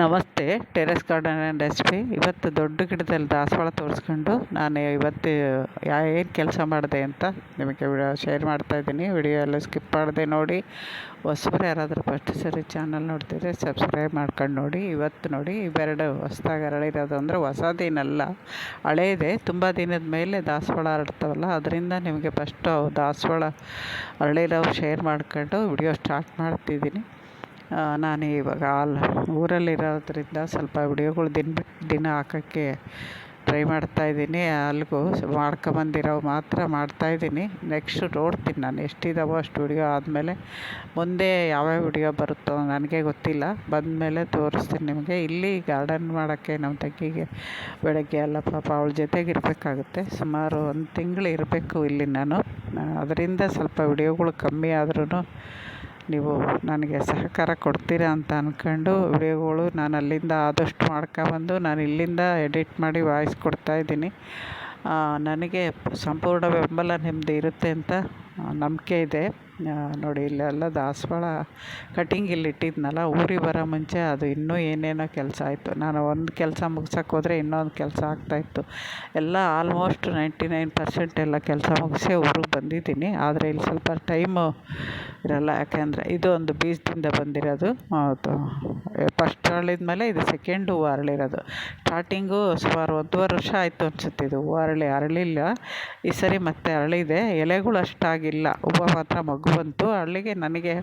ನಮಸ್ತೆ, terrace garden and recipe. ಇವತ್ತು ದೊಡ್ಡ ಗಿಡದಲ್ಲಿ ದಾಸವಾಳ ತೋರಿಸ್ಕೊಂಡು ನಾನು ಇವತ್ತು ಯಾ, ಏನು ಕೆಲಸ ಮಾಡಿದೆ ಅಂತ ನಿಮಗೆ ವಿಡಿಯೋ ಶೇರ್ ಮಾಡ್ತಾಯಿದ್ದೀನಿ ವಿಡಿಯೋ ಎಲ್ಲ ಸ್ಕಿಪ್ ಮಾಡಿದೆ ನೋಡಿ. ಹೊಸಬ್ರು ಯಾರಾದರೂ ಫಸ್ಟ್ ಸರಿ ಚಾನಲ್ ನೋಡ್ತಿದ್ರೆ ಸಬ್ಸ್ಕ್ರೈಬ್ ಮಾಡ್ಕೊಂಡು ನೋಡಿ. ಇವತ್ತು ನೋಡಿ ಇವೆರಡು ಹೊಸದಾಗಿ ಅರಳಿರೋದು ಅಂದರೆ ಹೊಸದೇನಲ್ಲ ಹಳೇದೆ, ತುಂಬ ದಿನದ ಮೇಲೆ ದಾಸವಾಳ ಹರಡ್ತಾವಲ್ಲ ಅದರಿಂದ ನಿಮಗೆ ಫಸ್ಟು ದಾಸವಾಳ ಅರಳಿರೋ ಶೇರ್ ಮಾಡ್ಕೊಂಡು ವಿಡಿಯೋ ಸ್ಟಾರ್ಟ್ ಮಾಡ್ತಿದ್ದೀನಿ. ನಾನು ಇವಾಗ ಆಲ್ ಊರಲ್ಲಿರೋದ್ರಿಂದ ಸ್ವಲ್ಪ ವಿಡಿಯೋಗಳು ದಿನ ಬಿಟ್ಟು ದಿನ ಹಾಕೋಕ್ಕೆ ಟ್ರೈ ಮಾಡ್ತಾಯಿದ್ದೀನಿ ಅಲ್ಲಿಗೂ ಮಾಡ್ಕೊಂಬಂದಿರೋ ಮಾತ್ರ ಮಾಡ್ತಾಯಿದ್ದೀನಿ ನೆಕ್ಸ್ಟ್ ನೋಡ್ತೀನಿ ನಾನು ಎಷ್ಟಿದ್ದಾವೋ ಅಷ್ಟು ವಿಡಿಯೋ ಆದಮೇಲೆ. ಮುಂದೆ ಯಾವ್ಯಾವ ವಿಡಿಯೋ ಬರುತ್ತೋ ನನಗೆ ಗೊತ್ತಿಲ್ಲ. ಬಂದಮೇಲೆ ತೋರಿಸ್ತೀನಿ ನಿಮಗೆ. ಇಲ್ಲಿ ಗಾರ್ಡನ್ ಮಾಡೋಕ್ಕೆ ನಮ್ಮ ತಂಗಿಗೆ ಬೆಳಗ್ಗೆ ಎಲ್ಲ ಪಾಪ ಅವಳ ಜೊತೆಗೆ ಇರಬೇಕಾಗುತ್ತೆ. ಸುಮಾರು ಒಂದು ತಿಂಗಳು ಇರಬೇಕು ಇಲ್ಲಿ ನಾನು. ಅದರಿಂದ ಸ್ವಲ್ಪ ವಿಡಿಯೋಗಳು ಕಮ್ಮಿ ಆದ್ರೂ ನೀವು ನನಗೆ ಸಹಕಾರ ಕೊಡ್ತೀರಾ ಅಂತ ಅಂದ್ಕೊಂಡು ವಿಡಿಯೋಗಳು ನಾನು ಅಲ್ಲಿಂದ ಆದಷ್ಟು ಮಾಡ್ಕೊಬಂದು ನಾನು ಇಲ್ಲಿಂದ ಎಡಿಟ್ ಮಾಡಿ ವಾಯ್ಸ್ ಕೊಡ್ತಾಯಿದ್ದೀನಿ ನನಗೆ ಸಂಪೂರ್ಣ ಬೆಂಬಲ ನಿಮ್ಮದು ಇರುತ್ತೆ ಅಂತ ನಂಬಿಕೆ ಇದೆ. ನೋಡಿ ಇಲ್ಲೆಲ್ಲ ದಾಸವಾಳ ಕಟಿಂಗ್ ಇಲ್ಲಿ ಇಟ್ಟಿದ್ನಲ್ಲ, ಊರಿಗೆ ಬರೋ ಮುಂಚೆ ಅದು ಇನ್ನೂ ಏನೇನೋ ಕೆಲಸ ಆಯಿತು. ನಾನು ಒಂದು ಕೆಲಸ ಮುಗ್ಸೋಕೆ ಹೋದರೆ ಇನ್ನೊಂದು ಕೆಲಸ ಆಗ್ತಾಯಿತ್ತು ಎಲ್ಲ ಆಲ್ಮೋಸ್ಟ್ ನೈಂಟಿ ನೈನ್ ಪರ್ಸೆಂಟ್ ಎಲ್ಲ ಕೆಲಸ ಮುಗಿಸಿ ಊರಿಗೆ ಬಂದಿದ್ದೀನಿ. ಆದರೆ ಇಲ್ಲಿ ಸ್ವಲ್ಪ ಟೈಮು ಇರಲ್ಲ. ಯಾಕೆಂದರೆ ಇದು ಒಂದು ಬೀಜದಿಂದ ಬಂದಿರೋದು. ಫಸ್ಟ್ ಅರಳಿದ ಮೇಲೆ ಇದು ಸೆಕೆಂಡ್ ಹೂವು ಅರಳಿರೋದು ಸ್ಟಾರ್ಟಿಂಗು ಸುಮಾರು ಒಂದೂವರೆ ವರ್ಷ ಆಯಿತು ಅನಿಸುತ್ತೆ ಇದು ಹೂವು ಅರಳಿ ಅರಳಿಲ್ಲ ಈ ಸರಿ ಮತ್ತೆ ಅರಳಿದೆ ಎಲೆಗಳು ಅಷ್ಟಾಗಿಲ್ಲ. ಹೂವು ಮಾತ್ರ ಮಗು ಬಂತು. ಅಲ್ಲಿಗೆ ನನಗೆ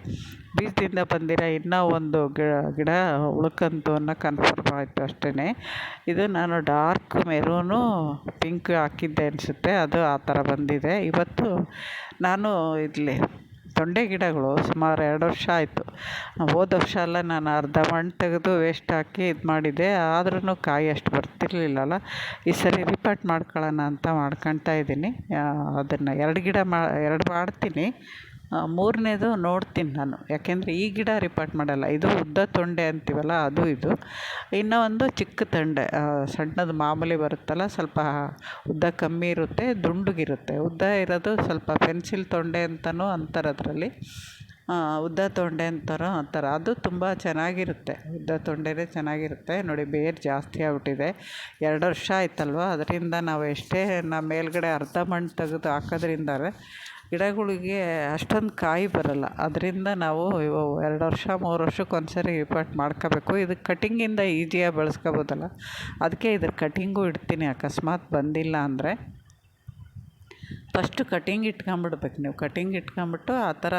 ಬೀಜದಿಂದ ಬಂದಿರೋ ಇನ್ನೂ ಒಂದು ಗಿಡ ಗಿಡ ಉಳ್ಕಂತು ಅನ್ನೋ ಕನ್ಫರ್ಮ್ ಆಯಿತು ಅಷ್ಟೇ ಇದು ನಾನು ಡಾರ್ಕ್ ಮೆರೂನು ಪಿಂಕ್ ಹಾಕಿದ್ದೆ ಅನಿಸುತ್ತೆ. ಅದು ಆ ಥರ ಬಂದಿದೆ. ಇವತ್ತು ನಾನು ಇಲ್ಲಿ ತೊಂಡೆ ಗಿಡಗಳು ಸುಮಾರು ಎರಡು ವರ್ಷ ಆಯಿತು. ಹೋದ ವರ್ಷ ಎಲ್ಲ ನಾನು ಅರ್ಧ ಮಣ್ಣು ತೆಗೆದು ವೇಸ್ಟ್ ಹಾಕಿ ಇದು ಮಾಡಿದ್ದೆ. ಆದ್ರೂ ಕಾಯಿ ಅಷ್ಟು ಬರ್ತಿರ್ಲಿಲ್ಲಲ್ಲ. ಈ ಸರಿ ರಿಪೋರ್ಟ್ ಮಾಡ್ಕೊಳ್ಳೋಣ ಅಂತ ಮಾಡ್ಕೊಳ್ತಾ ಇದ್ದೀನಿ. ಅದನ್ನು ಎರಡು ಗಿಡ ಮಾ, ಎರಡು ಮಾಡ್ತೀನಿ. ಮೂರನೇದು ನೋಡ್ತೀನಿ ನಾನು. ಯಾಕೆಂದರೆ ಈ ಗಿಡ ರಿಪೋರ್ಟ್ ಮಾಡಲ್ಲ. ಇದು ಉದ್ದ ತೊಂಡೆ ಅಂತೀವಲ್ಲ, ಅದು ಇದು. ಇನ್ನೂ ಒಂದು ಚಿಕ್ಕ ತೊಂಡೆ ಸಣ್ಣದು ಮಾಮೂಲಿ ಬರುತ್ತಲ್ಲ, ಸ್ವಲ್ಪ ಉದ್ದ ಕಮ್ಮಿ ಇರುತ್ತೆ, ದುಂಡಗಿರುತ್ತೆ. ಉದ್ದ ಇರೋದು ಸ್ವಲ್ಪ ಪೆನ್ಸಿಲ್ ತೊಂಡೆ ಅಂತಲೂ ಅಂತಾರೆ ಅದರಲ್ಲಿ. ಉದ್ದ ತೊಂಡೆ ಅಂತಾರೋ ಅಂತಾರೆ. ಅದು ತುಂಬ ಚೆನ್ನಾಗಿರುತ್ತೆ. ಉದ್ದ ತೊಂಡೆನೇ ಚೆನ್ನಾಗಿರುತ್ತೆ. ನೋಡಿ, ಬೇರು ಜಾಸ್ತಿ ಆಗ್ಬಿಟ್ಟಿದೆ. ಎರಡು ವರ್ಷ ಆಯ್ತಲ್ವ? ಅದರಿಂದ ನಾವು ಎಷ್ಟೇ ನಮ್ಮ ಮೇಲ್ಗಡೆ ಅರ್ಧ ಮಣ್ಣು ತೆಗೆದು ಹಾಕೋದ್ರಿಂದಾರೆ ಗಿಡಗಳಿಗೆ ಅಷ್ಟೊಂದು ಕಾಯಿ ಬರೋಲ್ಲ. ಅದರಿಂದ ನಾವು ಎರಡು ವರ್ಷ, ಮೂರು ವರ್ಷಕ್ಕೆ ಒಂದು ಸರಿ ರಿಪೋರ್ಟ್ ಮಾಡ್ಕೋಬೇಕು. ಇದು ಕಟಿಂಗಿಂದ ಈಜಿಯಾಗಿ ಬೆಳೆಸ್ಕೋಬೋದಲ್ಲ. ಅದಕ್ಕೆ ಇದ್ರ ಕಟಿಂಗು ಇಡ್ತೀನಿ. ಅಕಸ್ಮಾತ್ ಬಂದಿಲ್ಲ ಅಂದರೆ ಫಸ್ಟು ಕಟಿಂಗ್ ಇಟ್ಕೊಂಬಿಡ್ಬೇಕು ನೀವು. ಕಟಿಂಗ್ ಇಟ್ಕೊಂಬಿಟ್ಟು ಆ ಥರ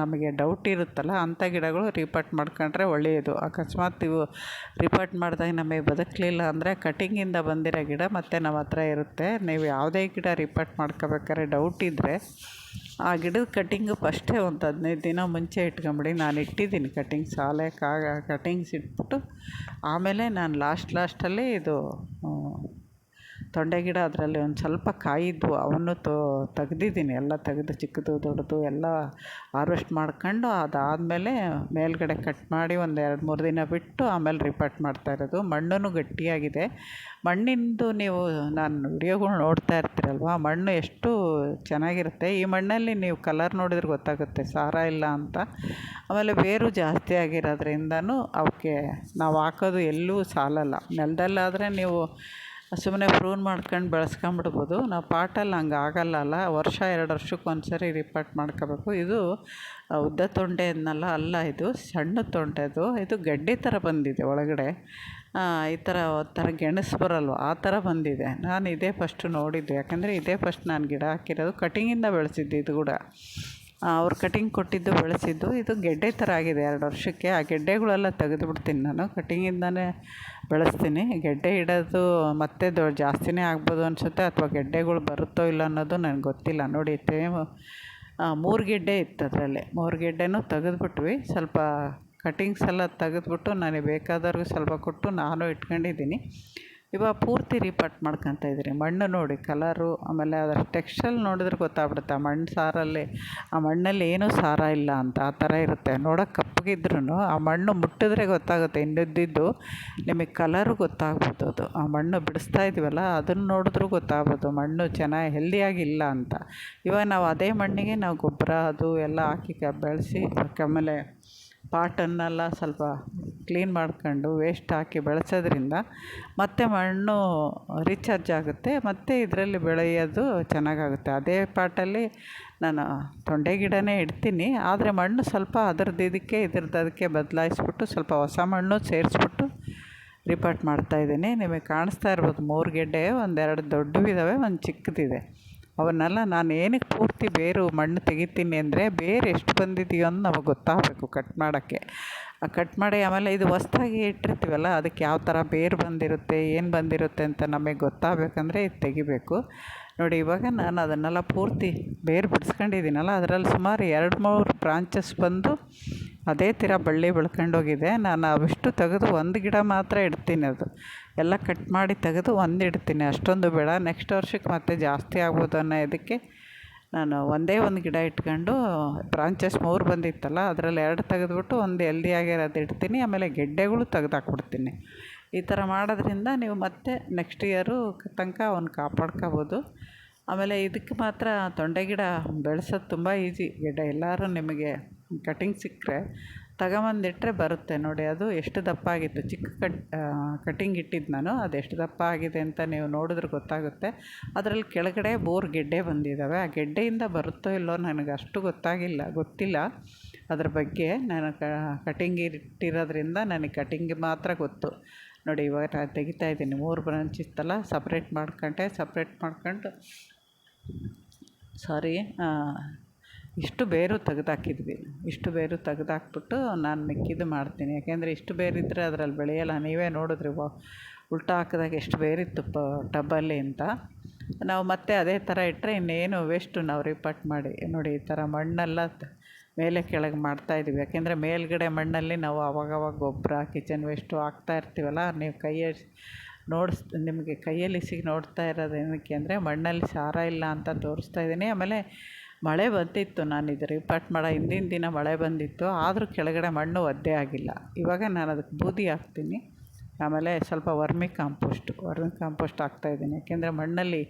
ನಮಗೆ ಡೌಟ್ ಇರುತ್ತಲ್ಲ, ಅಂಥ ಗಿಡಗಳು ರಿಪೋರ್ಟ್ ಮಾಡ್ಕೊಂಡ್ರೆ ಒಳ್ಳೆಯದು. ಅಕಸ್ಮಾತ್ ಇವು ರಿಪೋರ್ಟ್ ಮಾಡಿದಾಗ ನಮಗೆ ಬದುಕಲಿಲ್ಲ ಅಂದರೆ ಕಟಿಂಗಿಂದ ಬಂದಿರೋ ಗಿಡ ಮತ್ತೆ ನಮ್ಮ ಹತ್ರ ಇರುತ್ತೆ. ನೀವು ಯಾವುದೇ ಗಿಡ ರಿಪೋರ್ಟ್ ಮಾಡ್ಕೋಬೇಕಾದ್ರೆ ಡೌಟ್ ಇದ್ದರೆ ಆ ಗಿಡದ ಕಟಿಂಗು ಫಸ್ಟೇ ಒಂದು ಹದಿನೈದು ದಿನ ಮುಂಚೆ ಇಟ್ಕೊಂಬಿಡಿ. ನಾನು ಇಟ್ಟಿದ್ದೀನಿ ಕಟ್ಟಿಂಗ್ ಸಾಲೆ ಕಾಗ ಕಟ್ಟಿಂಗ್ಸ್ ಇಟ್ಬಿಟ್ಟು ಆಮೇಲೆ ನಾನು ಲಾಸ್ಟ್ ಲಾಸ್ಟಲ್ಲಿ ಇದು ತೊಂಡೆ ಗಿಡ ಅದರಲ್ಲಿ ಒಂದು ಸ್ವಲ್ಪ ಕಾಯಿದ್ವು ಅವನ್ನು ತೋ, ತೆಗ್ದಿದ್ದೀನಿ. ಎಲ್ಲ ತೆಗೆದು ಚಿಕ್ಕದು, ದೊಡ್ಡದು ಎಲ್ಲ ಹಾರ್ವೆಸ್ಟ್ ಮಾಡ್ಕೊಂಡು ಅದಾದಮೇಲೆ ಮೇಲುಗಡೆ ಕಟ್ ಮಾಡಿ ಒಂದು ಎರಡು, ಮೂರು ದಿನ ಬಿಟ್ಟು ಆಮೇಲೆ ರಿಪೋರ್ಟ್ ಮಾಡ್ತಾ ಇರೋದು. ಮಣ್ಣು ಗಟ್ಟಿಯಾಗಿದೆ. ಮಣ್ಣಿಂದು ನೀವು, ನಾನು ವಿಡಿಯೋಗಳು ನೋಡ್ತಾ ಇರ್ತೀರಲ್ವ, ಮಣ್ಣು ಎಷ್ಟು ಚೆನ್ನಾಗಿರುತ್ತೆ. ಈ ಮಣ್ಣಲ್ಲಿ ನೀವು ಕಲರ್ ನೋಡಿದ್ರೆ ಗೊತ್ತಾಗುತ್ತೆ, ಸಾರ ಇಲ್ಲ ಅಂತ. ಆಮೇಲೆ ಬೇರು ಜಾಸ್ತಿ ಆಗಿರೋದ್ರಿಂದನೂ ಅವಕ್ಕೆ ನಾವು ಹಾಕೋದು ಎಲ್ಲೂ ಸಾಲಲ್ಲ. ನೆಲದಲ್ಲಾದರೆ ನೀವು ಸುಮ್ಮನೆ ಪ್ರೂನ್ ಮಾಡ್ಕೊಂಡು ಬೆಳೆಸ್ಕೊಂಬಿಡ್ಬೋದು. ನಾವು ಪಾಟಲ್ಲಿ ಹಂಗೆ ಆಗಲ್ಲಲ್ಲ, ವರ್ಷ ಎರಡು ವರ್ಷಕ್ಕೆ ಒಂದು ಸರಿ ರಿಪೋರ್ಟ್ ಮಾಡ್ಕೋಬೇಕು. ಇದು ಉದ್ದ ತೊಂಡೆ ಅನ್ನಲ್ಲ ಅಲ್ಲ ಇದು, ಸಣ್ಣ ತೊಂಡೆದು ಇದು ಗಡ್ಡೆ ಥರ ಬಂದಿದೆ ಒಳಗಡೆ. ಈ ಥರ ಒಂಥರ ಗೆಣಸು ಬರಲ್ವ, ಆ ಥರ ಬಂದಿದೆ. ನಾನು ಇದೇ ಫಸ್ಟು ನೋಡಿದ್ದು. ಯಾಕಂದರೆ ಇದೇ ಫಸ್ಟ್ ನಾನು ಗಿಡ ಹಾಕಿರೋದು. ಕಟಿಂಗಿಂದ ಬೆಳೆಸಿದ್ದು ಇದು ಕೂಡ. ಅವ್ರು ಕಟಿಂಗ್ ಕೊಟ್ಟಿದ್ದು ಬೆಳೆಸಿದ್ದು. ಇದು ಗೆಡ್ಡೆ ಥರ ಆಗಿದೆ ಎರಡು ವರ್ಷಕ್ಕೆ. ಆ ಗೆಡ್ಡೆಗಳೆಲ್ಲ ತೆಗೆದುಬಿಡ್ತೀನಿ ನಾನು. ಕಟಿಂಗಿಂದನೇ ಬೆಳೆಸ್ತೀನಿ. ಗೆಡ್ಡೆ ಇಡೋದು ಮತ್ತೆ ದೊ, ಜಾಸ್ತಿನೇ ಆಗ್ಬೋದು ಅನಿಸುತ್ತೆ ಅಥವಾ ಗೆಡ್ಡೆಗಳು ಬರುತ್ತೋ ಇಲ್ಲ ಅನ್ನೋದು ನನಗೆ ಗೊತ್ತಿಲ್ಲ. ನೋಡಿ ಟೇಮ್ ಮೂರು ಗೆಡ್ಡೆ ಇತ್ತು ಅದರಲ್ಲಿ. ಮೂರು ಗೆಡ್ಡೆನೂ ತೆಗೆದುಬಿಟ್ವಿ. ಸ್ವಲ್ಪ ಕಟಿಂಗ್ಸ್ ಎಲ್ಲ ತೆಗೆದುಬಿಟ್ಟು ನನಗೆ ಬೇಕಾದವ್ರಿಗೆ ಸ್ವಲ್ಪ ಕೊಟ್ಟು ನಾನು ಇಟ್ಕೊಂಡಿದ್ದೀನಿ. ಇವಾಗ ಪೂರ್ತಿ ರಿಪೋರ್ಟ್ ಮಾಡ್ಕೊತ ಇದ್ದೀರಿ. ಮಣ್ಣು ನೋಡಿ, ಕಲರು, ಆಮೇಲೆ ಅದರ ಟೆಕ್ಸ್ಚರ್ ನೋಡಿದ್ರೆ ಗೊತ್ತಾಗ್ಬಿಡುತ್ತೆ. ಆ ಮಣ್ಣು ಸಾರಲ್ಲಿ, ಆ ಮಣ್ಣಲ್ಲಿ ಏನೂ ಸಾರ ಇಲ್ಲ ಅಂತ ಆ ಥರ ಇರುತ್ತೆ. ನೋಡೋಕೆ ಕಪ್ಪಗಿದ್ರೂ ಆ ಮಣ್ಣು ಮುಟ್ಟಿದ್ರೆ ಗೊತ್ತಾಗುತ್ತೆ ಇನ್ನಿದ್ದಿದ್ದು ನಿಮಗೆ ಕಲರು ಗೊತ್ತಾಗ್ಬೋದು ಅದು. ಆ ಮಣ್ಣು ಬಿಡಿಸ್ತಾ ಇದೀವಲ್ಲ ಅದನ್ನು ನೋಡಿದ್ರೂ ಗೊತ್ತಾಗ್ಬೋದು ಮಣ್ಣು ಚೆನ್ನಾಗಿ ಹೆಲ್ದಿಯಾಗಿಲ್ಲ ಅಂತ. ಇವಾಗ ನಾವು ಅದೇ ಮಣ್ಣಿಗೆ ನಾವು ಗೊಬ್ಬರ, ಅದು ಎಲ್ಲ ಹಾಕಿ ಬೆಳೆಸಿ, ಆಮೇಲೆ ಪಾಟನ್ನೆಲ್ಲ ಸ್ವಲ್ಪ ಕ್ಲೀನ್ ಮಾಡ್ಕೊಂಡು ವೇಸ್ಟ್ ಹಾಕಿ ಬೆಳೆಸೋದ್ರಿಂದ ಮತ್ತೆ ಮಣ್ಣು ರೀಚಾರ್ಜ್ ಆಗುತ್ತೆ, ಮತ್ತು ಇದರಲ್ಲಿ ಬೆಳೆಯೋದು ಚೆನ್ನಾಗಾಗುತ್ತೆ. ಅದೇ ಪಾಟಲ್ಲಿ ನಾನು ತೊಂಡೆ ಗಿಡನೇ ಇಡ್ತೀನಿ, ಆದರೆ ಮಣ್ಣು ಸ್ವಲ್ಪ ಅದ್ರದ್ದು ಇದಕ್ಕೆ, ಇದ್ರದ್ದು ಅದಕ್ಕೆ ಬದಲಾಯಿಸ್ಬಿಟ್ಟು ಸ್ವಲ್ಪ ಹೊಸ ಮಣ್ಣು ಸೇರಿಸ್ಬಿಟ್ಟು ರಿಪಾರ್ಟ್ ಮಾಡ್ತಾಯಿದ್ದೀನಿ ನಿಮಗೆ ಕಾಣಿಸ್ತಾ ಇರ್ಬೋದು ಮೂರು ಗೆಡ್ಡೆ, ಒಂದೆರಡು ದೊಡ್ಡವಿದ್ದಾವೆ ಒಂದು ಚಿಕ್ಕದಿದೆ. ಅವನ್ನೆಲ್ಲ ನಾನು ಏನಕ್ಕೆ ಪೂರ್ತಿ ಬೇರು ಮಣ್ಣು ತೆಗಿತೀನಿ ಅಂದರೆ ಬೇರು ಎಷ್ಟು ಬಂದಿದೆಯೋ ಅಂತ ನಮಗೆ ಗೊತ್ತಾಗಬೇಕು ಕಟ್ ಮಾಡೋಕ್ಕೆ. ಆ ಕಟ್ ಮಾಡಿ ಆಮೇಲೆ ಇದು ಹೊಸ್ದಾಗಿ ಇಟ್ಟಿರ್ತೀವಲ್ಲ, ಅದಕ್ಕೆ ಯಾವ ಥರ ಬೇರು ಬಂದಿರುತ್ತೆ, ಏನು ಬಂದಿರುತ್ತೆ ಅಂತ ನಮಗೆ ಗೊತ್ತಾಗಬೇಕಂದ್ರೆ ಇದು ತೆಗಿಬೇಕು. ನೋಡಿ, ಇವಾಗ ನಾನು ಅದನ್ನೆಲ್ಲ ಪೂರ್ತಿ ಬೇರು ಬಿಡಿಸ್ಕೊಂಡಿದ್ದೀನಲ್ಲ, ಅದರಲ್ಲಿ ಸುಮಾರು ಎರಡು ಮೂರು ಬ್ರಾಂಚಸ್ ಬಂದು ಅದೇ ಥರ ಬಳ್ಳಿ ಬೆಳ್ಕೊಂಡೋಗಿದೆ. ನಾನು ಅವಿಷ್ಟು ತೆಗೆದು ಒಂದು ಗಿಡ ಮಾತ್ರ ಇಡ್ತೀನಿ ಅದು. ಎಲ್ಲ ಕಟ್ ಮಾಡಿ ತೆಗೆದು ಒಂದು ಇಡ್ತೀನಿ. ಅಷ್ಟೊಂದು ಬೇಡ. ನೆಕ್ಸ್ಟ್ ವರ್ಷಕ್ಕೆ ಮತ್ತೆ ಜಾಸ್ತಿ ಆಗ್ಬೋದು ಅನ್ನೋ ಇದಕ್ಕೆ ನಾನು ಒಂದೇ ಒಂದು ಗಿಡ ಇಟ್ಕೊಂಡು ಬ್ರಾಂಚಸ್ ಮೂರು ಬಂದಿತ್ತಲ್ಲ, ಅದರಲ್ಲಿ ಎರಡು ತೆಗೆದುಬಿಟ್ಟು ಒಂದು ಎಲ್ದಿ ಆಗಿರೋದು ಇಡ್ತೀನಿ. ಆಮೇಲೆ ಗೆಡ್ಡೆಗಳು ತೆಗೆದಾಕ್ಬಿಡ್ತೀನಿ. ಈ ಥರ ಮಾಡೋದ್ರಿಂದ ನೀವು ಮತ್ತೆ ನೆಕ್ಸ್ಟ್ ಇಯರು ತನಕ ಅವ್ನ ಕಾಪಾಡ್ಕೋಬೋದು. ಆಮೇಲೆ ಇದಕ್ಕೆ ಮಾತ್ರ ತೊಂಡೆ ಗಿಡ ಬೆಳೆಸೋದು ತುಂಬ ಈಸಿ ಗಿಡ ಎಲ್ಲರೂ ನಿಮಗೆ ಕಟಿಂಗ್ ಸಿಕ್ಕರೆ ತಗೊಂಬಂದಿಟ್ರೆ ಬರುತ್ತೆ ನೋಡಿ, ಅದು ಎಷ್ಟು ದಪ್ಪ ಆಗಿತ್ತು ಚಿಕ್ಕ ಕಟ್ ಕಟಿಂಗ್ ಇಟ್ಟಿದ್ದು ನಾನು, ಅದು ಎಷ್ಟು ದಪ್ಪ ಆಗಿದೆ ಅಂತ ನೀವು ನೋಡಿದ್ರೆ ಗೊತ್ತಾಗುತ್ತೆ. ಅದರಲ್ಲಿ ಕೆಳಗಡೆ ಬೋರ್ ಗೆಡ್ಡೆ ಬಂದಿದ್ದಾವೆ. ಆ ಗೆಡ್ಡೆಯಿಂದ ಬರುತ್ತೋ ಇಲ್ಲೋ ನನಗೆ ಅಷ್ಟು ಗೊತ್ತಾಗಿಲ್ಲ, ಗೊತ್ತಿಲ್ಲ. ಅದ್ರ ಬಗ್ಗೆ ನಾನು ಕಟಿಂಗ್ ಇಟ್ಟಿರೋದ್ರಿಂದ ನನಗೆ ಕಟಿಂಗ್ ಮಾತ್ರ ಗೊತ್ತು. ನೋಡಿ, ಇವಾಗ ತೆಗಿತಾ ಇದ್ದೀನಿ. ಮೂರು ಬ್ರಾಂಚ್ ಇತ್ತಲ್ಲ ಸಪ್ರೇಟ್ ಮಾಡ್ಕೊಂಡೆ ಸಪ್ರೇಟ್ ಮಾಡ್ಕೊಂಡು ಸಾರಿ ಇಷ್ಟು ಬೇರು ತೆಗೆದಾಕಿದ್ವಿ. ಇಷ್ಟು ಬೇರು ತೆಗೆದಾಕ್ಬಿಟ್ಟು ನಾನು ಮಿಕ್ಕಿದ್ದು ಮಾಡ್ತೀನಿ. ಯಾಕೆಂದರೆ ಇಷ್ಟು ಬೇರಿದ್ದರೆ ಅದ್ರಲ್ಲಿ ಬೆಳೆಯಲ್ಲ. ನೀವೇ ನೋಡಿದ್ರಿ, ವ, ಉಲ್ಟಾ ಹಾಕಿದಾಗ ಎಷ್ಟು ಬೇರಿತ್ತು ಪ ಟಬ್ಬಲ್ಲಿ ಅಂತ. ನಾವು ಮತ್ತೆ ಅದೇ ಥರ ಇಟ್ಟರೆ ಇನ್ನೇನು ವೇಸ್ಟು ನಾವು ರಿಪಟ್ ಮಾಡಿ. ನೋಡಿ, ಈ ಥರ ಮಣ್ಣೆಲ್ಲ ಮೇಲೆ ಕೆಳಗೆ ಮಾಡ್ತಾಯಿದ್ದೀವಿ ಯಾಕೆಂದರೆ ಮೇಲ್ಗಡೆ ಮಣ್ಣಲ್ಲಿ ನಾವು ಅವಾಗವಾಗ ಗೊಬ್ಬರ ಕಿಚನ್ ವೇಸ್ಟು ಹಾಕ್ತಾ ಇರ್ತೀವಲ್ಲ, ನೀವು ಕೈಯಲ್ಲಿ ನೋಡಿಸ್, ನಿಮಗೆ ಕೈಯಲ್ಲಿ ಸಿಗಿ ನೋಡ್ತಾ ಇರೋದು ಏನಕ್ಕೆ ಅಂದರೆ ಮಣ್ಣಲ್ಲಿ ಸಾರ ಇಲ್ಲ ಅಂತ ತೋರಿಸ್ತಾ ಇದ್ದೀನಿ. ಆಮೇಲೆ ಮಳೆ ಬಂದಿತ್ತು ನಾನು ಇದು ರಿಪೋರ್ಟ್ ಮಾಡೋ ಹಿಂದಿನ ದಿನ ಮಳೆ ಬಂದಿತ್ತು, ಆದರೂ ಕೆಳಗಡೆ ಮಣ್ಣು ಒದ್ದೆ ಆಗಿಲ್ಲ. ಇವಾಗ ನಾನು ಅದಕ್ಕೆ ಬೂದಿ ಹಾಕ್ತೀನಿ. ಆಮೇಲೆ ಸ್ವಲ್ಪ ವರ್ಮಿ ಕಾಂಪೋಸ್ಟು, ವರ್ಮಿ ಕಾಂಪೋಸ್ಟ್ ಹಾಕ್ತಾಯಿದ್ದೀನಿ ಯಾಕೆಂದರೆ ಮಣ್ಣಲ್ಲಿ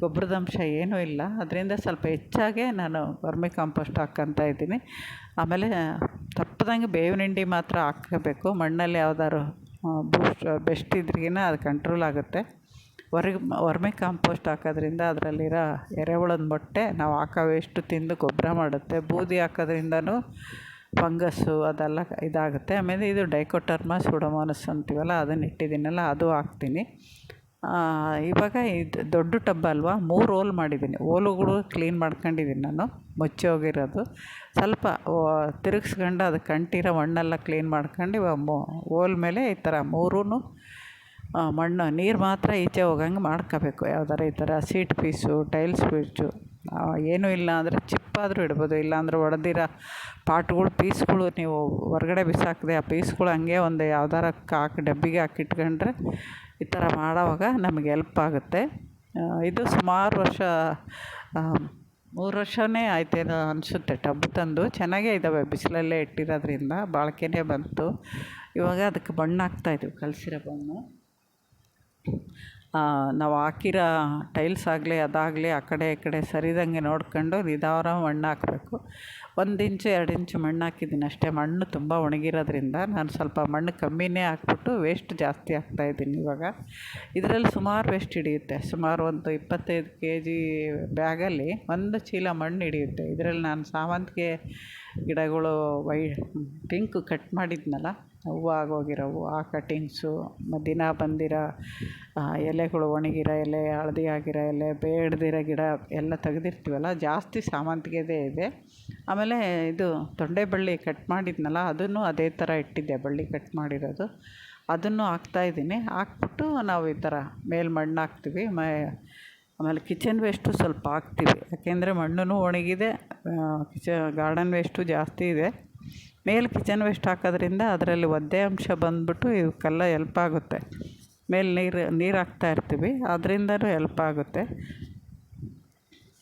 ಗೊಬ್ಬರದ ಅಂಶ ಏನೂ ಇಲ್ಲ. ಅದರಿಂದ ಸ್ವಲ್ಪ ಹೆಚ್ಚಾಗೆ ನಾನು ವರ್ಮಿ ಕಾಂಪೋಸ್ಟ್ ಹಾಕ್ಕೊಂತ ಇದ್ದೀನಿ. ಆಮೇಲೆ ತಪ್ಪದಂಗೆ ಬೇವಿನ ಹಿಂಡಿ ಮಾತ್ರ ಹಾಕಬೇಕು. ಮಣ್ಣಲ್ಲಿ ಯಾವ್ದಾದ್ರು ಬೂಸ್ಟ್ ಬೆಸ್ಟ್ ಇದ್ರಿಗಿನ ಅದು ಕಂಟ್ರೋಲ್ ಆಗುತ್ತೆ. ಹೊರಗೆ ವರ್ಮಿ ಕಾಂಪೋಸ್ಟ್ ಹಾಕೋದ್ರಿಂದ ಅದರಲ್ಲಿರೋ ಎರೆಹುಳದ ಮೊಟ್ಟೆ ನಾವು ಹಾಕೋ ವೇಸ್ಟು ತಿಂದು ಗೊಬ್ಬರ ಮಾಡುತ್ತೆ. ಬೂದಿ ಹಾಕೋದ್ರಿಂದನೂ ಫಂಗಸ್ಸು ಅದೆಲ್ಲ ಇದಾಗುತ್ತೆ. ಆಮೇಲೆ ಇದು ಡೈಕೋಟರ್ಮಾ, ಸುಡಮಾನಸ್ ಅಂತೀವಲ್ಲ, ಅದನ್ನು ಇಟ್ಟಿದ್ದೀನಲ್ಲ, ಅದು ಹಾಕ್ತೀನಿ. ಇವಾಗ ಇದು ದೊಡ್ಡ ಟಬ್ ಅಲ್ವಾ, ಮೂರು ಹೋಲ್ ಮಾಡಿದ್ದೀನಿ. ಹೋಲುಗಳು ಕ್ಲೀನ್ ಮಾಡ್ಕೊಂಡಿದ್ದೀನಿ ನಾನು, ಮುಚ್ಚಿ ಹೋಗಿರೋದು. ಸ್ವಲ್ಪ ತಿರುಗಿಸ್ಕೊಂಡು ಅದು ಅಂಟಿರೋ ಮಣ್ಣೆಲ್ಲ ಕ್ಲೀನ್ ಮಾಡ್ಕೊಂಡು ಇವಾಗ ಮೊ, ಹೋಲ್ ಮೇಲೆ ಈ ಥರ ಮೂರೂ ಮಣ್ಣು, ನೀರು ಮಾತ್ರ ಈಚೆ ಹೋಗಂಗೆ ಮಾಡ್ಕೋಬೇಕು. ಯಾವ್ದಾರು ಈ ಥರ ಸೀಟ್ ಪೀಸು, ಟೈಲ್ಸ್ ಪೀಸು ಏನೂ ಇಲ್ಲ ಅಂದರೆ ಚಿಪ್ಪಾದರೂ ಇಡ್ಬೋದು. ಇಲ್ಲಾಂದ್ರೆ ಒಡೆದಿರೋ ಪಾಟ್ಗಳು, ಪೀಸ್ಗಳು ನೀವು ಹೊರ್ಗಡೆ ಬಿಸಾಕದೆ ಆ ಪೀಸ್ಗಳು ಹಂಗೆ ಒಂದು ಯಾವ್ದಾರ ಹಾಕಿ ಡಬ್ಬಿಗೆ ಹಾಕಿ ಇಟ್ಕೊಂಡ್ರೆ ಈ ಥರ ಮಾಡೋವಾಗ ನಮಗೆ ಎಲ್ಪ್ ಆಗುತ್ತೆ. ಇದು ಸುಮಾರು ವರ್ಷ ಮೂರು ವರ್ಷವೇ ಆಯ್ತೇನೋ ಅನಿಸುತ್ತೆ. ಟಬ್ ತಂದು ಚೆನ್ನಾಗೇ ಇದ್ದಾವೆ ಬಿಸಿಲಲ್ಲೇ ಇಟ್ಟಿರೋದ್ರಿಂದ, ಬಾಳಿಕೆನೇ ಬಂತು. ಇವಾಗ ಅದಕ್ಕೆ ಬಣ್ಣ ಹಾಕ್ತಾಯಿದ್ವಿ ಕಲಸಿರೋ ಬಣ್ಣ ನಾವು ಹಾಕಿರೋ ಟೈಲ್ಸ್ ಆಗಲಿ ಅದಾಗಲಿ ಆ ಕಡೆ ಈ ಕಡೆ ಸರಿದಂಗೆ ನೋಡ್ಕೊಂಡು ನಿಧಾವರ ಮಣ್ಣು ಹಾಕಬೇಕು. ಒಂದು ಇಂಚು, ಎರಡು ಇಂಚು ಮಣ್ಣು ಹಾಕಿದ್ದೀನಿ ಅಷ್ಟೇ. ಮಣ್ಣು ತುಂಬ ಒಣಗಿರೋದ್ರಿಂದ ನಾನು ಸ್ವಲ್ಪ ಮಣ್ಣು ಕಮ್ಮಿನೇ ಹಾಕ್ಬಿಟ್ಟು ವೇಸ್ಟ್ ಜಾಸ್ತಿ ಹಾಕ್ತಾಯಿದ್ದೀನಿ ಇವಾಗ. ಇದರಲ್ಲಿ ಸುಮಾರು ವೇಸ್ಟ್ ಹಿಡಿಯುತ್ತೆ. ಸುಮಾರು ಒಂದು ಇಪ್ಪತ್ತೈದು ಕೆ ಜಿ ಬ್ಯಾಗಲ್ಲಿ ಒಂದು ಚೀಲ ಮಣ್ಣು ಹಿಡಿಯುತ್ತೆ. ಇದರಲ್ಲಿ ನಾನು ಸಾವಂತಿಗೆ ಗಿಡಗಳು ವೈ, ಪಿಂಕ್ ಕಟ್ ಮಾಡಿದ್ನಲ್ಲ ಹೂವು ಆಗೋಗಿರೋವು ಆ ಕಟ್ಟಿಂಗ್ಸು ದಿನ ಬಂದಿರೋ ಎಲೆಗಳು ಒಣಗಿರೋ ಎಲೆ, ಹಳದಿ ಆಗಿರೋ ಎಲೆ, ಬೇಡದಿರೋ ಗಿಡ ಎಲ್ಲ ತೆಗೆದಿರ್ತೀವಲ್ಲ, ಜಾಸ್ತಿ ಸಾಮಂತಿಗೆದೇ ಇದೆ. ಆಮೇಲೆ ಇದು ತೊಂಡೆ ಬಳ್ಳಿ ಕಟ್ ಮಾಡಿದ್ನಲ್ಲ, ಅದನ್ನು ಅದೇ ಥರ ಇಟ್ಟಿದ್ದೆ, ಬಳ್ಳಿ ಕಟ್ ಮಾಡಿರೋದು. ಅದನ್ನು ಹಾಕ್ತಾಯಿದ್ದೀನಿ ಹಾಕ್ಬಿಟ್ಟು ನಾವು ಈ ಥರ ಮೇಲೆ ಮಣ್ಣು ಹಾಕ್ತೀವಿ. ಮ, ಆಮೇಲೆ ಕಿಚನ್ ವೇಸ್ಟು ಸ್ವಲ್ಪ ಹಾಕ್ತೀವಿ. ಯಾಕೆಂದರೆ ಮಣ್ಣು ಒಣಗಿದೆ ಕಿಚ, ಗಾರ್ಡನ್ ವೇಸ್ಟು ಜಾಸ್ತಿ ಇದೆ. ಮೇಲೆ ಕಿಚನ್ ವೇಸ್ಟ್ ಹಾಕೋದ್ರಿಂದ ಅದರಲ್ಲಿ ಒದ್ದೆ ಅಂಶ ಬಂದ್ಬಿಟ್ಟು ಇವಕ್ಕೆಲ್ಲ ಎಲ್ಪ್ ಆಗುತ್ತೆ. ಮೇಲೆ ನೀರು ನೀರು ಹಾಕ್ತಾ ಇರ್ತೀವಿ, ಅದರಿಂದನೂ ಎಲ್ಪ್ ಆಗುತ್ತೆ.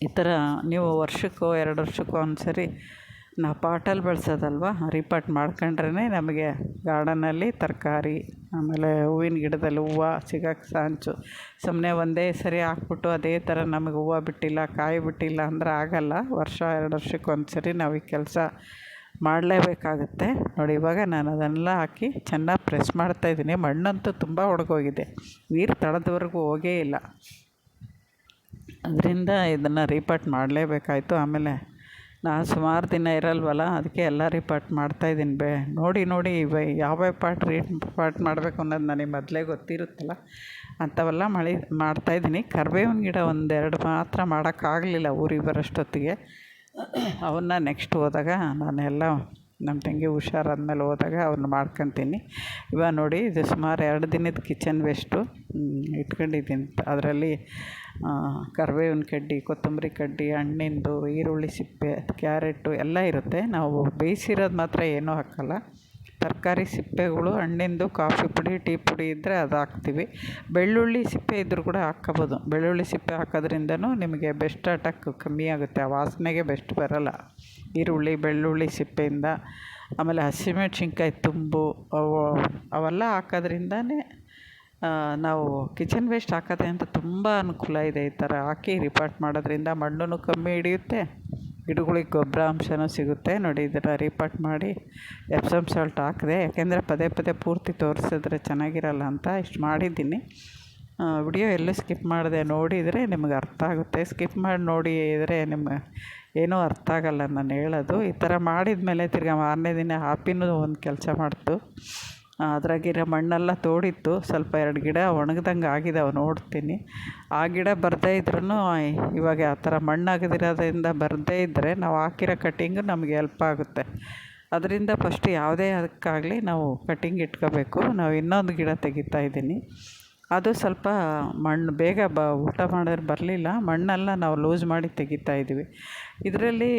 ಈ ಥರ ನೀವು ವರ್ಷಕ್ಕೋ, ಎರಡು ವರ್ಷಕ್ಕೋ ಒಂದು ಸರಿ ನಾವು ಪಾಟಲ್ಲಿ ಬೆಳೆಸೋದಲ್ವ? ರಿಪಾಟ್ ಮಾಡ್ಕೊಂಡ್ರೇ ನಮಗೆ ಗಾರ್ಡನಲ್ಲಿ ತರಕಾರಿ, ಆಮೇಲೆ ಹೂವಿನ ಗಿಡದಲ್ಲಿ ಹೂವು ಸಿಗೋಕ್ಕೆ ಸಾಂಚು ಸುಮ್ಮನೆ ಒಂದೇ ಸರಿ ಹಾಕ್ಬಿಟ್ಟು ಅದೇ ಥರ ನಮಗೆ ಹೂವು ಬಿಟ್ಟಿಲ್ಲ, ಕಾಯಿ ಬಿಟ್ಟಿಲ್ಲ ಅಂದ್ರೆ ಆಗೋಲ್ಲ. ವರ್ಷ, ಎರಡು ವರ್ಷಕ್ಕೆ ಒಂದು ಸರಿ ನಾವು ಈ ಕೆಲಸ ಮಾಡಲೇಬೇಕಾಗುತ್ತೆ. ನೋಡಿ, ಇವಾಗ ನಾನು ಅದನ್ನೆಲ್ಲ ಹಾಕಿ ಚೆನ್ನಾಗಿ ಪ್ರೆಸ್ ಮಾಡ್ತಾಯಿದ್ದೀನಿ ಮಣ್ಣಂತೂ ತುಂಬ ಒಣಗೋಗಿದೆ. ನೀರು ತಳದವರೆಗೂ ಹೋಗೇ ಇಲ್ಲ. ಅದರಿಂದ ಇದನ್ನು ರೀಪಾಟ್ ಮಾಡಲೇಬೇಕಾಯ್ತು. ಆಮೇಲೆ ನಾನು ಸುಮಾರು ದಿನ ಇರಲ್ವಲ್ಲ, ಅದಕ್ಕೆ ಎಲ್ಲ ರೀಪಾಟ್ ಮಾಡ್ತಾಯಿದ್ದೀನಿ ಬೇ. ನೋಡಿ ನೋಡಿ, ಇವ ಯಾವ್ಯಾವ ಪಾಟ್ ರೀಪಾಟ್ ಮಾಡಬೇಕು ಅನ್ನೋದು ನನಗೆ ಮೊದಲೇ ಗೊತ್ತಿರುತ್ತಲ್ಲ. ಅಂಥವೆಲ್ಲ ಮಳಿ ಮಾಡ್ತಾಯಿದ್ದೀನಿ ಕರ್ಬೇವಿನ ಗಿಡ ಒಂದೆರಡು ಮಾತ್ರ ಮಾಡೋಕ್ಕಾಗಲಿಲ್ಲ ಊರಿಗೆ ಬರೋಷ್ಟೊತ್ತಿಗೆ ಅವನ್ನ ನೆಕ್ಸ್ಟ್ ಹೋದಾಗ ನಾನೆಲ್ಲ ನಮ್ಮ ತಂಗಿ ಹುಷಾರಾದ್ಮೇಲೆ ಹೋದಾಗ ಅವನ್ನ ಮಾಡ್ಕೊತೀನಿ. ಇವಾಗ ನೋಡಿ ಇದು ಸುಮಾರು ಎರಡು ದಿನದ ಕಿಚನ್ ವೇಸ್ಟು ಇಟ್ಕೊಂಡಿದ್ದೀನಿ. ಅದರಲ್ಲಿ ಕರಿಬೇವಿನ ಕಡ್ಡಿ, ಕೊತ್ತಂಬರಿ ಕಡ್ಡಿ, ಹಣ್ಣಿಂದು, ಈರುಳ್ಳಿ ಸಿಪ್ಪೆ, ಕ್ಯಾರೆಟು ಎಲ್ಲ ಇರುತ್ತೆ. ನಾವು ಬೇಯಿಸಿರೋದು ಮಾತ್ರ ಏನೂ ಹಾಕೋಲ್ಲ. ತರಕಾರಿ ಸಿಪ್ಪೆಗಳು, ಹಣ್ಣಿಂದು ಕಾಫಿ ಪುಡಿ, ಟೀ ಪುಡಿ ಇದ್ದರೆ ಅದು ಹಾಕ್ತೀವಿ. ಬೆಳ್ಳುಳ್ಳಿ ಸಿಪ್ಪೆ ಇದ್ದರೂ ಕೂಡ ಹಾಕ್ಕೋಬೋದು ಬೆಳ್ಳುಳ್ಳಿ ಸಿಪ್ಪೆ ಹಾಕೋದ್ರಿಂದನೂ ನಿಮಗೆ ಬೆಸ್ಟ್ ಅಟ್ಯಾಕ್ ಕಮ್ಮಿ ಆಗುತ್ತೆ. ಆ ವಾಸನೆಗೆ ಬೆಸ್ಟ್ ಬರೋಲ್ಲ. ಈರುಳ್ಳಿ, ಬೆಳ್ಳುಳ್ಳಿ ಸಿಪ್ಪೆಯಿಂದ, ಆಮೇಲೆ ಹಸಿಮೆಣ್ಸಿನ್ಕಾಯಿ ತುಂಬು, ಅವು ಅವೆಲ್ಲ ಹಾಕೋದ್ರಿಂದನೇ ನಾವು ಕಿಚನ್ ವೇಸ್ಟ್ ಹಾಕೋದೆ ಅಂತ ತುಂಬ ಅನುಕೂಲ ಇದೆ ಈ ಥರ ಹಾಕಿ ರಿಪಾರ್ಟ್ ಮಾಡೋದ್ರಿಂದ ಮಣ್ಣು ಕಮ್ಮಿ ಹಿಡಿಯುತ್ತೆ. ಗಿಡಗಳಿಗೆ ಗೊಬ್ಬರ ಅಂಶನೂ ಸಿಗುತ್ತೆ. ನೋಡಿ ಇದನ್ನು ರೀಪಾಟ್ ಮಾಡಿ ಎಪ್ಸಮ್ ಸಾಲ್ಟ್ ಹಾಕಿದೆ. ಯಾಕೆಂದರೆ ಪದೇ ಪದೇ ಪೂರ್ತಿ ತೋರಿಸಿದ್ರೆ ಚೆನ್ನಾಗಿರಲ್ಲ ಅಂತ ಇಷ್ಟು ಮಾಡಿದ್ದೀನಿ. ವಿಡಿಯೋ ಎಲ್ಲೂ ಸ್ಕಿಪ್ ಮಾಡಿದೆ ನೋಡಿದರೆ ನಿಮಗೆ ಅರ್ಥ ಆಗುತ್ತೆ. ಸ್ಕಿಪ್ ಮಾಡಿ ನೋಡಿ ಇದ್ರೆ ನಿಮ್ಮ ಏನೂ ಅರ್ಥ ಆಗಲ್ಲ ನಾನು ಹೇಳೋದು. ಈ ಥರ ಮಾಡಿದ ಮೇಲೆ ತಿರ್ಗಿ ಮಾರನೇ ದಿನ ಹಾಪಿನೂ ಒಂದು ಕೆಲಸ ಮಾಡ್ತು. ಅದ್ರಾಗಿರೋ ಮಣ್ಣೆಲ್ಲ ತೋಡಿತ್ತು. ಸ್ವಲ್ಪ ಎರಡು ಗಿಡ ಒಣಗ್ದಂಗೆ ಆಗಿದಾವೆ ನೋಡ್ತೀನಿ. ಆ ಗಿಡ ಬರದೇ ಇದ್ರೂ ಇವಾಗ ಆ ಥರ ಮಣ್ಣಾಗದಿರೋದ್ರಿಂದ ಬರದೇ ಇದ್ದರೆ ನಾವು ಹಾಕಿರೋ ಕಟ್ಟಿಂಗು ನಮಗೆ ಎಲ್ಪ್ ಆಗುತ್ತೆ. ಅದರಿಂದ ಫಸ್ಟ್ ಯಾವುದೇ ಅದಕ್ಕಾಗಲಿ ನಾವು ಕಟ್ಟಿಂಗ್ ಇಟ್ಕೋಬೇಕು. ನಾವು ಇನ್ನೊಂದು ಗಿಡ ತೆಗಿತಾ ಇದ್ದೀನಿ. ಅದು ಸ್ವಲ್ಪ ಮಣ್ಣು, ಬೇಗ ಬ, ಊಟ ಮಾಡಿದ್ರೆ ಬರಲಿಲ್ಲ. ಮಣ್ಣೆಲ್ಲ ನಾವು ಲೂಸ್ ಮಾಡಿ ತೆಗಿತಾ ಇದ್ವಿ ಇದರಲ್ಲಿ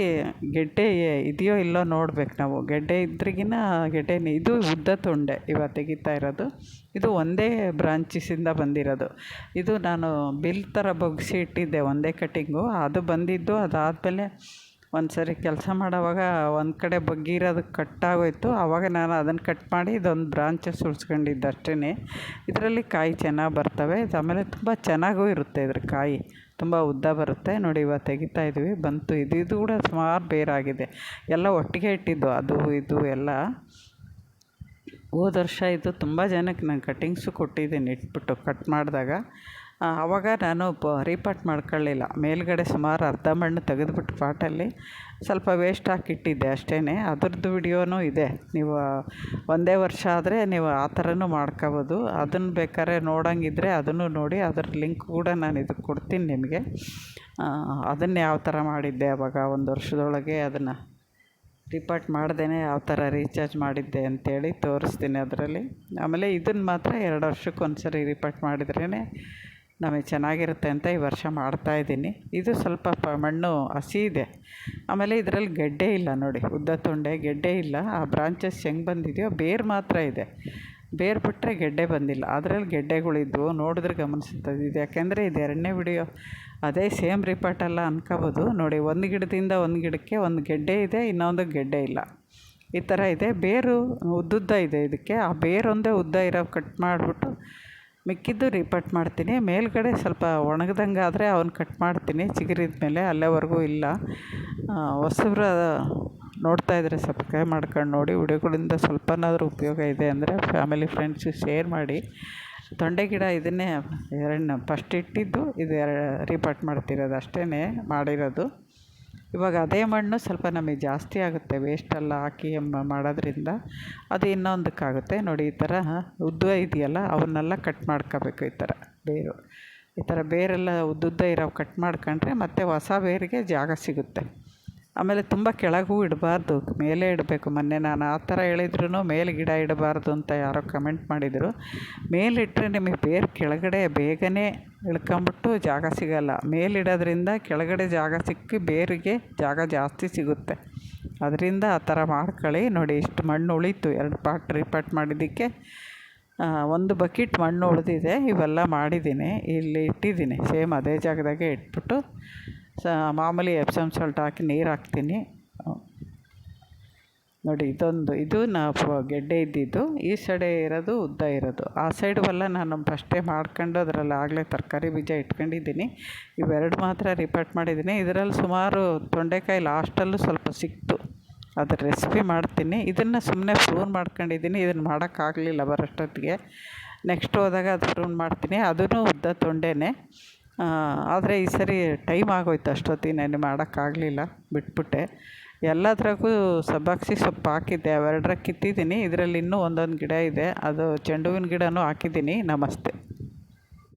ಗೆಡ್ಡೆ ಇದೆಯೋ ಇಲ್ಲೋ ನೋಡ್ಬೇಕು ನಾವು. ಗೆಡ್ಡೆ ಇದ್ರಿಗಿನ ಗೆಡ್ಡೆ ಇದು ಉದ್ದ ತೊಂಡೆ ಇವ ತೆಗಿತಾ ಇರೋದು. ಇದು ಒಂದೇ ಬ್ರಾಂಚಿಸಿಂದ ಬಂದಿರೋದು. ಇದು ನಾನು ಬಿಲ್ ಥರ ಬೊಗ್ಸಿ ಇಟ್ಟಿದ್ದೆ ಒಂದೇ ಕಟ್ಟಿಂಗು. ಅದು ಬಂದಿದ್ದು ಅದಾದಮೇಲೆ ಒಂದು ಸರಿ ಕೆಲಸ ಮಾಡೋವಾಗ ಒಂದು ಕಡೆ ಬಗ್ಗಿರೋದು ಕಟ್ಟಾಗೋಯಿತು ಆವಾಗ ನಾನು ಅದನ್ನು ಕಟ್ ಮಾಡಿ ಇದೊಂದು ಬ್ರಾಂಚಸ್ ಉಳ್ಸ್ಕೊಂಡಿದ್ದು ಅಷ್ಟೇ ಇದರಲ್ಲಿ ಕಾಯಿ ಚೆನ್ನಾಗಿ ಬರ್ತವೆ. ಆಮೇಲೆ ತುಂಬ ಚೆನ್ನಾಗೂ ಇರುತ್ತೆ ಇದ್ರ ಕಾಯಿ. ತುಂಬ ಉದ್ದ ಬರುತ್ತೆ. ನೋಡಿ ಇವಾಗ ತೆಗಿತಾ ಇದ್ವಿ. ಬಂತು. ಇದು ಇದು ಕೂಡ ಸುಮಾರು ಬೇರಾಗಿದೆ. ಎಲ್ಲ ಒಟ್ಟಿಗೆ ಇಟ್ಟಿದ್ದು. ಅದು, ಇದು ಎಲ್ಲ. ಹೋದ ವರ್ಷ ಇದು ತುಂಬ ಜನಕ್ಕೆ ನಾನು ಕಟ್ಟಿಂಗ್ಸು ಕೊಟ್ಟಿದ್ದೀನಿ ಇಟ್ಬಿಟ್ಟು ಕಟ್ ಮಾಡಿದಾಗ. ಆವಾಗ ನಾನು ಪ, ರೀಪಾಟ್ ಮಾಡ್ಕೊಳ್ಳಿಲ್ಲ. ಮೇಲುಗಡೆ ಸುಮಾರು ಅರ್ಧ ಮಣ್ಣು ತೆಗೆದುಬಿಟ್ಟು ಪಾಟಲ್ಲಿ ಸ್ವಲ್ಪ ವೇಸ್ಟ್ ಹಾಕಿಟ್ಟಿದ್ದೆ ಅಷ್ಟೇ ಅದ್ರದ್ದು ವಿಡಿಯೋನೂ ಇದೆ. ನೀವು, ಒಂದೇ ವರ್ಷ ಆದರೆ ನೀವು ಆ ಥರನೂ ಮಾಡ್ಕೋಬೋದು. ಅದನ್ನು ಬೇಕಾದ್ರೆ ನೋಡೋಂಗಿದ್ರೆ ಅದನ್ನು ನೋಡಿ, ಅದ್ರ ಲಿಂಕ್ ಕೂಡ ನಾನು ಇದಕ್ಕೆ ಕೊಡ್ತೀನಿ ನಿಮಗೆ. ಅದನ್ನು ಯಾವ ಥರ ಮಾಡಿದ್ದೆ ಅವಾಗ ಒಂದು ವರ್ಷದೊಳಗೆ ಅದನ್ನು ರಿಪಾರ್ಟ್ ಮಾಡ್ದೇ ಯಾವ ಥರ ರೀಚಾರ್ಜ್ ಮಾಡಿದ್ದೆ ಅಂತೇಳಿ ತೋರಿಸ್ತೀನಿ ಅದರಲ್ಲಿ. ಆಮೇಲೆ ಇದನ್ನು ಮಾತ್ರ ಎರಡು ವರ್ಷಕ್ಕೊಂದು ಸರಿ ರಿಪಾರ್ಟ್ ಮಾಡಿದ್ರೇ ನಮಗೆ ಚೆನ್ನಾಗಿರುತ್ತೆ ಅಂತ ಈ ವರ್ಷ ಮಾಡ್ತಾಯಿದ್ದೀನಿ ಇದು ಸ್ವಲ್ಪ ಪ ಮಣ್ಣು ಹಸಿ ಇದೆ. ಆಮೇಲೆ ಇದರಲ್ಲಿ ಗೆಡ್ಡೆ ಇಲ್ಲ ನೋಡಿ. ಉದ್ದ ತೊಂಡೆ, ಗೆಡ್ಡೆ ಇಲ್ಲ. ಆ ಬ್ರಾಂಚಸ್ ಹೆಂಗೆ ಬಂದಿದೆಯೋ ಬೇರು ಮಾತ್ರ ಇದೆ. ಬೇರು ಬಿಟ್ಟರೆ ಗೆಡ್ಡೆ ಬಂದಿಲ್ಲ. ಅದರಲ್ಲಿ ಗೆಡ್ಡೆಗಳಿದ್ವು. ನೋಡಿದ್ರೆ ಗಮನಿಸುತ್ತದೆ ಇದು. ಯಾಕೆಂದರೆ ಇದು ಎರಡನೇ ವಿಡಿಯೋ ಅದೇ ಸೇಮ್ ರಿಪಾರ್ಟಲ್ಲ ಅನ್ಕೋಬೋದು. ನೋಡಿ, ಒಂದು ಗಿಡದಿಂದ ಒಂದು ಗಿಡಕ್ಕೆ ಒಂದು ಗೆಡ್ಡೆ ಇದೆ, ಇನ್ನೊಂದು ಗೆಡ್ಡೆ ಇಲ್ಲ. ಈ ಥರ ಇದೆ. ಬೇರು ಉದ್ದುದ್ದ ಇದೆ ಇದಕ್ಕೆ. ಆ ಬೇರೊಂದೇ ಉದ್ದ ಇರೋ, ಕಟ್ ಮಾಡಿಬಿಟ್ಟು ಮಿಕ್ಕಿದ್ದು ರಿಪಟ್ ಮಾಡ್ತೀನಿ. ಮೇಲ್ಗಡೆ ಸ್ವಲ್ಪ ಒಣಗ್ದಂಗೆ ಆದರೆ ಅವನ್ನ ಕಟ್ ಮಾಡ್ತೀನಿ. ಚಿಗುರಿದ ಮೇಲೆ ಅಲ್ಲೇವರೆಗೂ ಇಲ್ಲ. ಹೊಸಬ್ರು ಸ್ವಲ್ಪ ಸಬ್ಸ್ಕ್ರೈಬ್ ಮಾಡ್ಕೊಂಡು ನೋಡಿ. ವಿಡಿಯೋಗಳಿಂದ ಸ್ವಲ್ಪನಾದರೂ ಉಪಯೋಗ ಇದೆ ಅಂದರೆ ಫ್ಯಾಮಿಲಿ ಫ್ರೆಂಡ್ಸಿಗೆ ಶೇರ್ ಮಾಡಿ. ತೊಂಡೆ ಗಿಡ ಇದನ್ನೇ ಎರಡು ಫಸ್ಟ್ ಇಟ್ಟಿದ್ದು, ಇದು ರೀಪಾಟ್ ಮಾಡ್ತಿರೋದು ಅಷ್ಟೇ ಮಾಡಿರೋದು. ಇವಾಗ ಅದೇ ಮಣ್ಣು ಸ್ವಲ್ಪ ನಮಗೆ ಜಾಸ್ತಿ ಆಗುತ್ತೆ ವೇಸ್ಟೆಲ್ಲ ಹಾಕಿ ಮಾಡೋದ್ರಿಂದ. ಅದು ಇನ್ನೊಂದಕ್ಕಾಗುತ್ತೆ. ನೋಡಿ, ಈ ಥರ ಉದ್ದ ಇದೆಯಲ್ಲ, ಅವನ್ನೆಲ್ಲ ಕಟ್ ಮಾಡ್ಕೋಬೇಕು ಈ ಥರ ಬೇರು. ಈ ಥರ ಬೇರೆಲ್ಲ ಉದ್ದುದ್ದ ಇರೋ ಕಟ್ ಮಾಡ್ಕೊಂಡ್ರೆ ಮತ್ತೆ ಹೊಸ ಬೇರಿಗೆ ಜಾಗ ಸಿಗುತ್ತೆ. ಆಮೇಲೆ ತುಂಬ ಕೆಳಗೂ ಇಡಬಾರ್ದು, ಮೇಲೆ ಇಡಬೇಕು ಮೊನ್ನೆ ನಾನು. ಆ ಥರ ಹೇಳಿದ್ರೂ ಮೇಲೆ ಗಿಡ ಇಡಬಾರ್ದು ಅಂತ ಯಾರೋ ಕಮೆಂಟ್ ಮಾಡಿದರು. ಮೇಲಿಟ್ಟರೆ ನಿಮಗೆ ಬೇರೆ ಕೆಳಗಡೆ ಬೇಗನೆ ಇಳ್ಕೊಂಬಿಟ್ಟು ಜಾಗ ಸಿಗೋಲ್ಲ. ಮೇಲಿಡೋದ್ರಿಂದ ಕೆಳಗಡೆ ಜಾಗ ಸಿಕ್ಕಿ ಬೇರಿಗೆ ಜಾಗ ಜಾಸ್ತಿ ಸಿಗುತ್ತೆ. ಅದರಿಂದ ಆ ಥರ ಮಾಡ್ಕೊಳ್ಳಿ. ನೋಡಿ, ಇಷ್ಟು ಮಣ್ಣು ಉಳೀತು. ಎರಡು ಪಾಟ್ ರಿಪಾಟ್ ಮಾಡಿದ್ದಕ್ಕೆ ಒಂದು ಬಕೆಟ್ ಮಣ್ಣು ಉಳಿದಿದೆ. ಇವೆಲ್ಲ ಮಾಡಿದ್ದೀನಿ. ಇಲ್ಲಿ ಇಟ್ಟಿದ್ದೀನಿ. ಸೇಮ್ ಅದೇ ಜಾಗದಾಗೆ ಇಟ್ಬಿಟ್ಟು ಸ ಮಾಮೂಲಿ ಎಪ್ಸಮ್ ಸಾಲ್ಟ್ ಹಾಕಿ ನೀರು ಹಾಕ್ತೀನಿ. ನೋಡಿ, ಇದೊಂದು, ಇದು ನಾ ಗೆಡ್ಡೆ ಇದ್ದಿದ್ದು. ಈ ಸೈಡೆ ಇರೋದು ಉದ್ದ ಇರೋದು. ಆ ಸೈಡ್ ಸೈಡು ನಾನು ಫಸ್ಟೇ ಮಾಡ್ಕೊಂಡು ಅದರಲ್ಲಿ ಆಗಲೇ ತರಕಾರಿ ಬೀಜ ಇಟ್ಕೊಂಡಿದ್ದೀನಿ. ಇವೆರಡು ಮಾತ್ರ ರಿಪೋರ್ಟ್ ಮಾಡಿದ್ದೀನಿ. ಇದರಲ್ಲಿ ಸುಮಾರು ತೊಂಡೆಕಾಯಿ ಲಾಸ್ಟಲ್ಲೂ ಸ್ವಲ್ಪ ಸಿಕ್ತು. ಅದ್ರ ರೆಸಿಪಿ ಮಾಡ್ತೀನಿ. ಇದನ್ನು ಸುಮ್ಮನೆ ಪ್ರೂನ್ ಮಾಡ್ಕೊಂಡಿದ್ದೀನಿ. ಇದನ್ನು ಮಾಡೋಕ್ಕಾಗಲಿಲ್ಲ ಬರೋಷ್ಟೊತ್ತಿಗೆ. ನೆಕ್ಸ್ಟ್ ಹೋದಾಗ ಅದು ಪ್ರೂನ್ ಮಾಡ್ತೀನಿ. ಅದೂ ಉದ್ದ ತೊಂಡೆನೇ. ಆದರೆ ಈ ಸರಿ ಟೈಮ್ ಆಗೋಯ್ತು ಅಷ್ಟೊತ್ತಿಗೆ ನಾನು ಮಾಡೋಕ್ಕಾಗಲಿಲ್ಲ, ಬಿಟ್ಬಿಟ್ಟೆ. ಎಲ್ಲದ್ರಾಗೂ ಸಬ್ಬಕ್ಸಿ ಸೊಪ್ಪು ಹಾಕಿದ್ದೆ ಅವೆರಡರ ಕಿತ್ತಿದ್ದೀನಿ. ಇದರಲ್ಲಿ ಇನ್ನೂ ಒಂದೊಂದು ಗಿಡ ಇದೆ, ಅದು ಚೆಂಡು ಹೂವಿನ ಗಿಡನೂ ಹಾಕಿದ್ದೀನಿ. ನಮಸ್ತೆ.